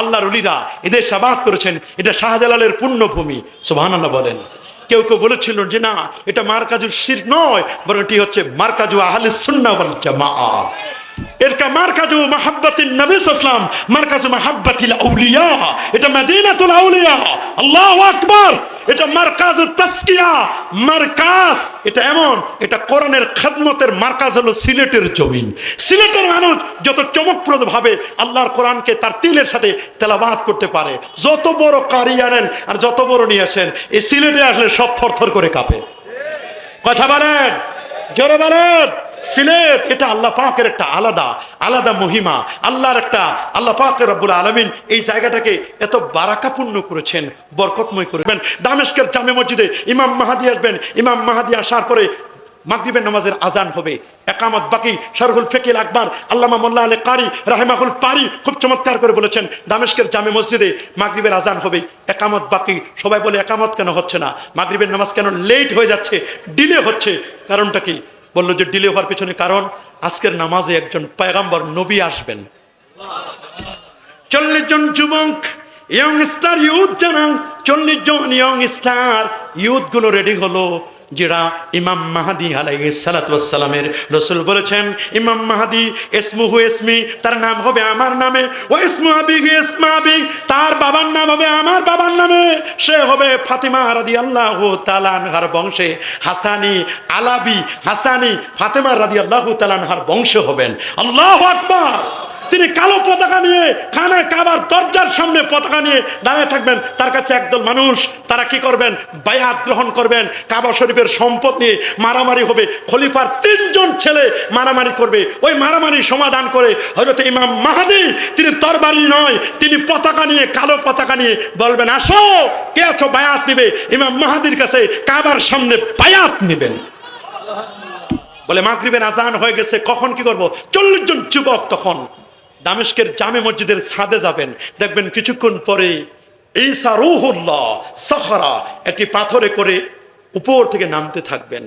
আল্লাহর উলিরা এদের সাবাদ করেছেন, এটা শাহজালালের পুণ্যভূমি সুবহানাল্লাহ বলেন। কেউ কেউ বলেছিল যে না, এটা মার্কাজু শির নয়, বরং এটি হচ্ছে মার্কাজু আহলে সুন্নাহ জামা এটা মাদিনাতুল আউলিয়া। এটা মার্কাজ তাসকিয়া মার্কাজ, এটা এমন, এটা কোরআনের খেদমতের মার্কাজ হলো সিলেটের জমিন। সিলেটের মানুষ যত চমকপ্রদ ভাবে আল্লাহর কোরআনকে তার তিলের সাথে তেলাবাদ করতে পারে, যত বড় কারি আনেন আর যত বড় নিয়ে আসেন, এই সিলেটে আসলে সব থরথর করে কাঁপে। কথা বলেন? জোরে বলেন? সিলেট, এটা আল্লাহ পাকের একটা আলাদা আলাদা মহিমা। আল্লাহর একটা, আল্লাহ পাকের রব্বুল আলমিন এই জায়গাটাকে এত বারাকাপূর্ণ করেছেন, বরকতময় করবেন দামেশকের জামে মসজিদে ইমাম মাহাদি আসবেন, ইমাম মাহাদি আসার পরে মাগরিবের নামাজের আজান হবে। একামত বাকি, শারহুল ফেকিল আকবর, আল্লামা মোল্লা আলী কারি রাহেমাহুল পারি খুব চমৎকার করে বলেছেন দামেশকের জামে মসজিদে মাগরিবের আজান হবে। একামত বাকি, সবাই বলে একামত কেন হচ্ছে না? মাগরিবের নামাজ কেন লেট হয়ে যাচ্ছে ডিলে হচ্ছে। কারণটা কি? বলল যে ডিলে হওয়ার পিছনে কারণ, আজকের নামাজে একজন পয়গাম্বর নবী আসবেন। চল্লিশ জন যুবক ইয়ং স্টার ইউথ জানান, চল্লিশ জন ইয়ং স্টার ইউথগুলো রেডি হলো। যেটা ইমাম মাহাদি আলাইহি সালাতামের রসুল বলেছেন, ইমাম মাহাদি এসমুহু এসমি তার নাম হবে আমার নামে। ও ইসমু আবিহি ইসমা আবি, তার বাবার নাম হবে আমার বাবার নামে। সে হবে ফাতিমা রাদি আল্লাহ তালানহার বংশে। হাসানি আলাবি, হাসানি ফাতেমা রাদি আল্লাহ তালানহার বংশ হবেন। আল্লাহ আকবার! তিনি কালো পতাকা নিয়ে খানা কাবার দরজার সামনে পতাকা নিয়ে দাঁড়িয়ে থাকবেন, তার কাছে একদল মানুষ, তারা কি করবেন? বায়াত গ্রহণ করবেন, কাবা শরীফের সম্পদ নিয়ে মারামারি হবে, খলিফার তিনজন ছেলে মারামারি করবে। ওই মারামারি সমাধান করে হয়তো ইমাম মাহাদি, তিনি তরবারি নয়, তিনি পতাকা নিয়ে, কালো পতাকা নিয়ে বলবেন, আসো, কে আছো? বায়াত নিবে। ইমাম মাহাদির কাছে কাবার সামনে বায়াত নিবেন। বলে মাগরিবের আজান হয়ে গেছে, কখন কি করব? চল্লিশ জন যুবক তখন দামেশকের জামে মসজিদের ছাদে যাবেন। দেখবেন কিছুক্ষণ পরে ঈসা রুহুল্লাহ সখরা একটি পাথরে করে উপর থেকে নামতে থাকবেন।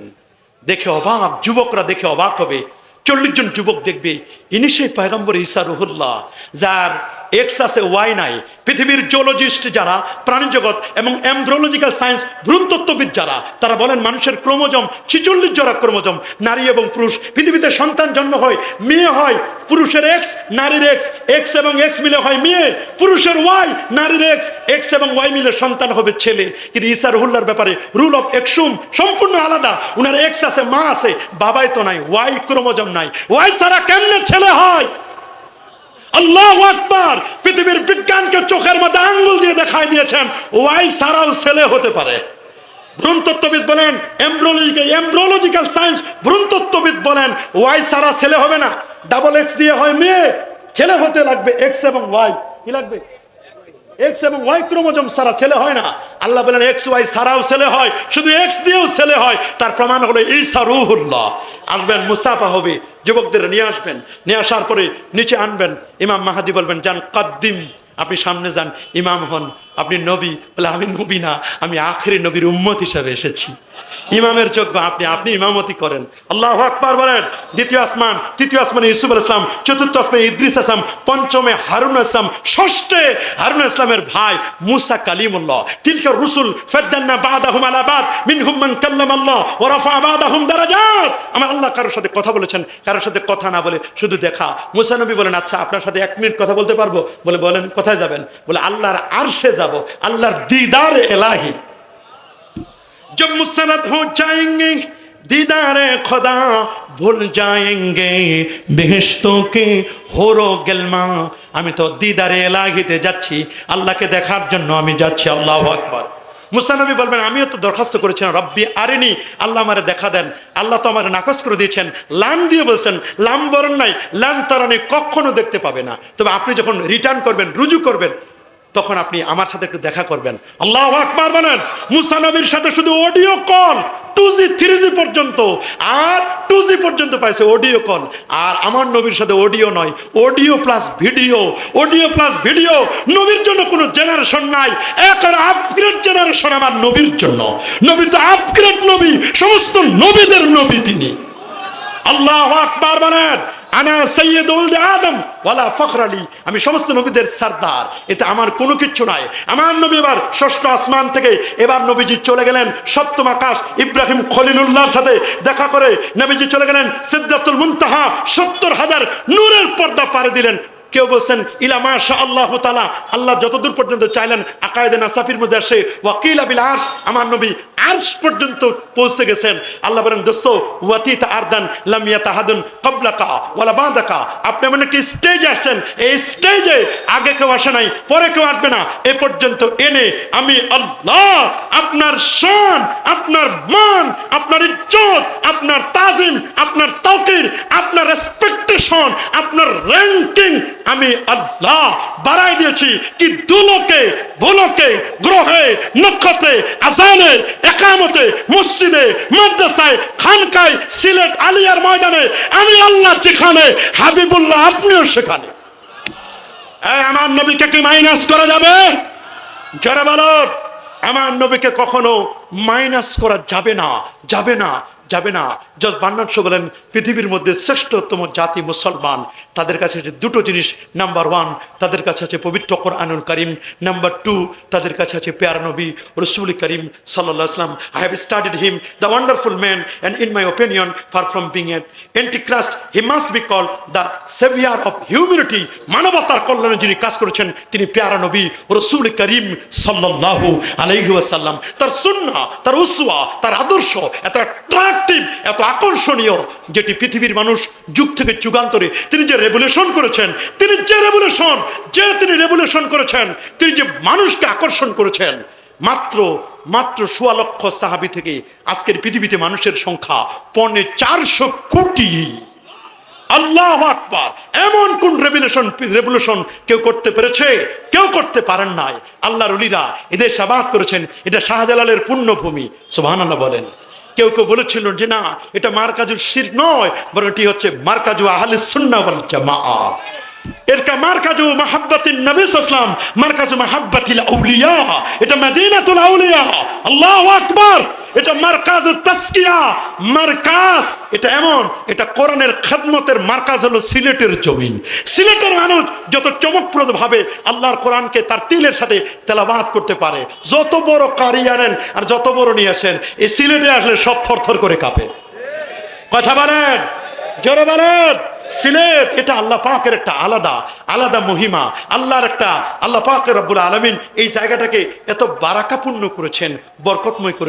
দেখে অবাক, যুবকরা দেখে অবাক হবে। চল্লিশ জন যুবক দেখবে, ইনি সেই পয়গম্বর ঈসা রুহুল্লাহ, যার এক্স ওয়াই নাই। পৃথিবীর জোলজিস্ট যারা, প্রাণীজগৎ এবং এমব্রোলজিক্যাল সায়েন্স ভ্রূণতত্ত্ববিদ যারা, তারা বলেন মানুষের ক্রোমোজম, ছিচল্লিশ জোড়া ক্রোমোজম, নারী এবং পুরুষ। পৃথিবীতে সন্তান জন্ম হয়, মেয়ে হয়, পুরুষের এক্স নারীর এক্স এক্স এবং এক্স মিলে হয় মেয়ে, পুরুষের ওয়াই নারীর এক্স এক্স এবং ওয়াই মিলে সন্তান হবে ছেলে। কিন্তু ইসা রহুল্লার ব্যাপারে রুল অফ এক্সুম সম্পূর্ণ আলাদা। উনার এক্স আছে, মা আছে, বাবাই তো নাই ওয়াই ক্রোমোজম নাই। ওয়াই ছাড়া কেমনে ছেলে হয়? আল্লাহ আকবার, পৃথিবীর বিজ্ঞানকে চোখের মধ্যে আঙ্গুল দিয়ে দেখাই দিয়েছেন, ওয়াই সারাও ছেলে হতে পারে। ভ্রূণতত্ত্ববিদ বলেন এমব্রোলজিকে এমব্রোলজিক্যাল সায়েন্স ভ্রূণতত্ত্ববিদ বলেন, ওয়াই সারা ছেলে হবে না। ডাবল এক্স দিয়ে হয় মেয়ে, ছেলে হতে লাগবে এক্স এবং ওয়াই। কি লাগবে? এক্স এবং ওয়াই ক্রোমোজম সারা ছেলে হয় না। আল্লাহ বলেন এক্স ওয়াই সারাও ছেলে হয়, শুধু এক্স দিয়েও ছেলে হয়। তার প্রমাণ হলো ঈসা রুহুল্লাহ। আসবেন, মুস্তাফা হবে, যুবকদের নিয়ে আসবেন। নিয়ে আসার পরে নিচে আনবেন। ইমাম মাহাদি বলবেন যান কাদ্দিম, আপনি সামনে যান, ইমাম হন, আপনি নবী। বলে, আমি নবী না, আমি আখেরি নবীর উম্মত হিসাবে এসেছি। ইমামের যোগ্য আপনি আপনি ইমামতি করেন। আল্লাহ আকবার বলেন, দ্বিতীয় আসমান, তৃতীয় আসমানে ইসুফ আল ইসলাম চতুর্থ আসমানে ইদ্রিস আসলাম পঞ্চমে হারুন ইসলাম ষষ্ঠে হারুন ইসলামের ভাই মুসা কালিমুল্লাহ। তিলকার রুসুল ফেদ্দান্না আলাবাদ কাল্লাম আল্লাহ দারাজাত। আমার আল্লাহ কারোর সাথে কথা বলেছেন, কারোর সাথে কথা না বলে শুধু দেখা। মুসা নবী বলেন আচ্ছা আপনার সাথে এক মিনিট কথা বলতে পারব? বলে, বলেন, কোথায় যাবেন? বলে, আল্লাহর আরশে যাব, আল্লাহর দিদার এলাহি। जब मुसरत हो जाएंगे दीदार खुदा भूल जाएंगे বেহেশতों के হোরো গেলমা আমি তো দিদারে এলাহিতে যাচ্ছি আল্লাহকে দেখার জন্য আমি যাচ্ছি আল্লাহ আকবার মুসানবী বলবেন আমিও তো দরখাস্ত করেছিলাম রব্বি আরেনি আল্লাহ আমারে দেখা দেন আল্লাহ তো আমার নাকচ করে দিয়েছেন লান দিয়ে বলছেন লাম বরণ নাই লান তারানি কখনো দেখতে পাবে না তবে আপনি যখন রিটার্ন করবেন রুজু করবেন তখন আপনি আমার সাথে একটু দেখা করবেন। আল্লাহ আকবার বলেন, মুসা নবীর সাথে শুধু audio call two G three G পর্যন্ত, আর টু জি পর্যন্ত পাইছে অডিও কল আর আমার নবীর সাথে অডিও নয় audio plus video audio plus video নবীর জন্য কোনো জেনারেশন নাই একের আপগ্রেড জেনারেশন আমার নবীর জন্য। নবী তো আপগ্রেড নবী, সমস্ত নবীদের নবী তিনি। আল্লাহ আকবার বলেন আনা সৈয়দুল আদম, ওয়ালা ফখর আলী। আমি সমস্ত নবীদের সর্দার। এতে আমার কোনো কিচ্ছু নাই। আমার নবী এবার ষষ্ঠ আসমান থেকে এবার নবীজি চলে গেলেন সপ্তম আকাশ। ইব্রাহিম খলিলুল্লাহর সাথে দেখা করে নবীজি চলে গেলেন সিদ্ধাতুল মুনতাহা, সত্তর হাজার নূরের পর্দা পারে দিলেন। কেউ বলছেন ইলামা শাহ আল্লাহ তালা আল্লাহ যতদূর পর্যন্ত চাইলেন, আকায়দে নাসাফির মধ্যে আসে, ওয়াকিল আবিল আর্শ আমার নবী আর্শ পর্যন্ত পৌঁছে গেছেন। আল্লাহ বলেন, দোস্ত, ওয়াতিত আরদান লামিয়া তাহাদুন কবলাকা ওয়ালা বাঁদাকা আপনি এমন একটি স্টেজে আসছেন, এই স্টেজে আগে কেউ আসে নাই, পরে কেউ আসবে না, এ পর্যন্ত এনে আমি আল্লাহ, আপনার শান, আপনার মান, আপনার ইজ্জত, আপনার তাজিম, আপনার তাওকির আপনার রেসপেক্টেশন আপনার র্যাঙ্কিং আমি আল্লাহ বাড়াই দিয়েছি কি দুলোকে, ভুলোকে, গ্রহে, নক্ষত্রে, আজানে, একামতে, মসজিদে, মাদ্রাসায়, খানকায়, সিলেট, আলিয়ার ময়দানে, আমি আল্লাহ যেখানে, হাবিবুল্লাহ আপনিও সেখানে। আমার নবীকে কি মাইনাস করা যাবে? যারা বলো। আমার নবীকে কখনো মাইনাস করা যাবে না যাবে না। যাবে না। জজ বান্নান শো বলেন, পৃথিবীর মধ্যে শ্রেষ্ঠতম জাতি মুসলমান। তাদের কাছে আছে দুটো জিনিস। নাম্বার ওয়ান, তাদের কাছে আছে পবিত্র কোরআনুল করিম। নাম্বার টু, তাদের কাছে আছে পেয়ার নবী রসুল করিম সাল্লাহ আসলাম I have studied him the wonderful man and in my opinion far from being an antichrist he must be call the saviour of humanity মানবতার কল্যাণে যিনি কাজ করেছেন, তিনি পেয়ারা নবী রসুল করিম সাল্লাহ আলাইহি ওয়াসাল্লাম। তার সুন্না তার উসওয়া, তার আদর্শ, এত অ্যাট্রাকটিভ এত আকর্ষণীয়, যেটি পৃথিবীর মানুষ যুগ থেকে যুগান্তরে তিনি যে রেভুলেশন করেছেন, তিনি যে রেভুলেশন যে তিনি রেভুলেশন করেছেন, তিনি যে মানুষকে আকর্ষণ করেছেন, মাত্র মাত্র সাহাবি থেকে আজকের পৃথিবীতে মানুষের সংখ্যা পৌনে চারশো কোটি। আল্লাহ আকবার। এমন কোন রেভুলেশন রেভুলেশন কেউ করতে পেরেছে? কেউ করতে পারেন নাই। আল্লাহর উলিরা এদের সাবাদ করেছেন। এটা শাহজালালের পুণ্যভূমি সোহান বলেন। কেউ কেউ বলেছিল যে না, এটা মার্কাজুর শির নয়, বরং এটি হচ্ছে মার্কাজু আহলে সুন্নাহ ওয়াল মাহাব্বাতিন নবী সাল্লাম মাহাব্বাতিল আউলিয়া, এটা মদিনাতুল আউলিয়া, আল্লাহু আকবার। এটা তাসকিয়া এটা এমন, এটা কোরআনের খেদমতের হলো সিলেটের জমিন। সিলেটের মানুষ যত চমকপ্রদ ভাবে আল্লাহর কোরআনকে তার তিলের সাথে তেলাবাদ করতে পারে, যত বড় কারি আনেন আর যত বড় নিয়ে আসেন, এই সিলেটে আসলে সব থরথর করে কাঁপে। কথা বলেন? জোরে বলেন? সিলেট, এটা আল্লাহ পাকের একটা আলাদা আলাদা মহিমা। আল্লাহর একটা, আল্লাহ পাকের রব্বুল আলমিন এই জায়গাটাকে এত বারাকাপূর্ণ করেছেন, বরকতময় করে